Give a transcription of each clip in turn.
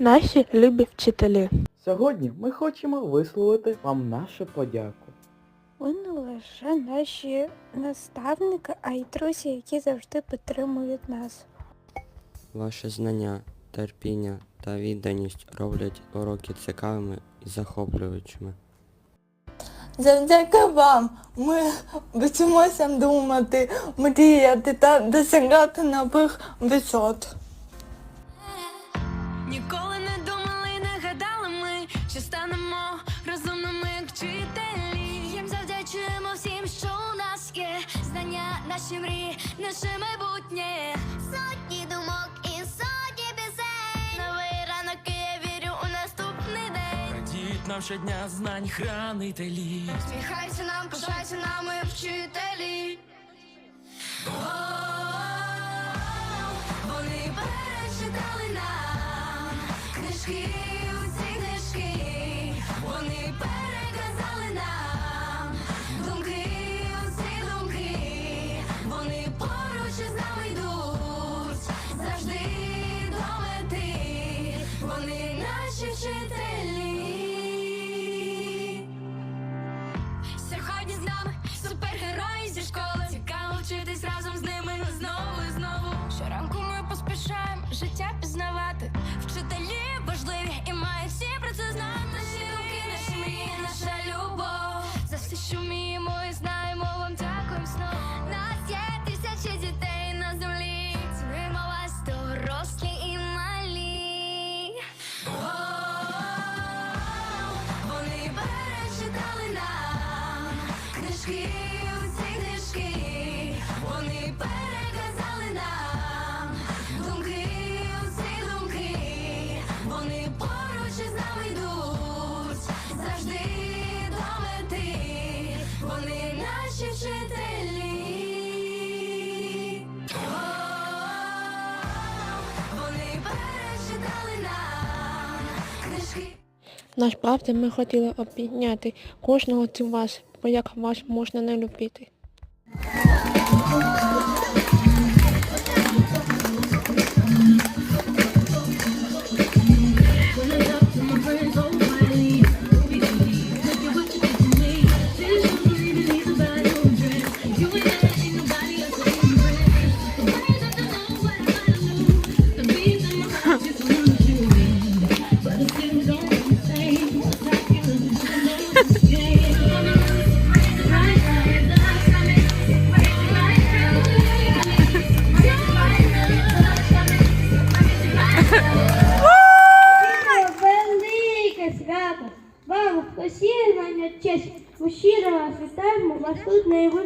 Наші любі вчителі. Сьогодні ми хочемо висловити вам нашу подяку. Ви не лише наші наставники, а й друзі, які завжди підтримують нас. Ваше знання, терпіння та відданість роблять уроки цікавими і захоплюючими. Завдяки вам ми вчимося думати, мріяти та досягати нових висот. Ніколи наші мрії, наше майбутнє. Сотні думок і сотні пісень. Новий ранок, і я вірю у наступний день. Радіють нам щодня знань хранителі. Сміхайся нам, пишайся нами, вчителі. Вони перечитали нам книжки, книжки. Життя Насправді ми хотіли обідняти кожного з вас, бо як вас можна не любити.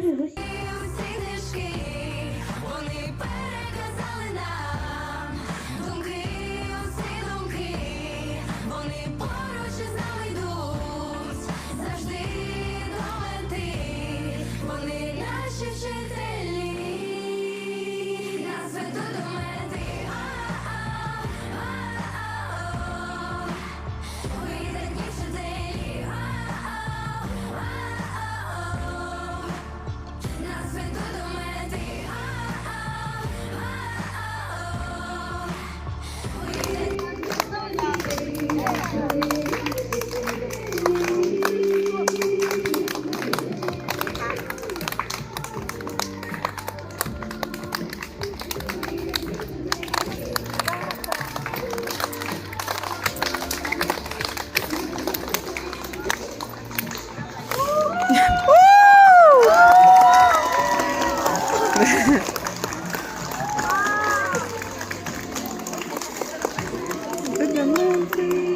这里 thee.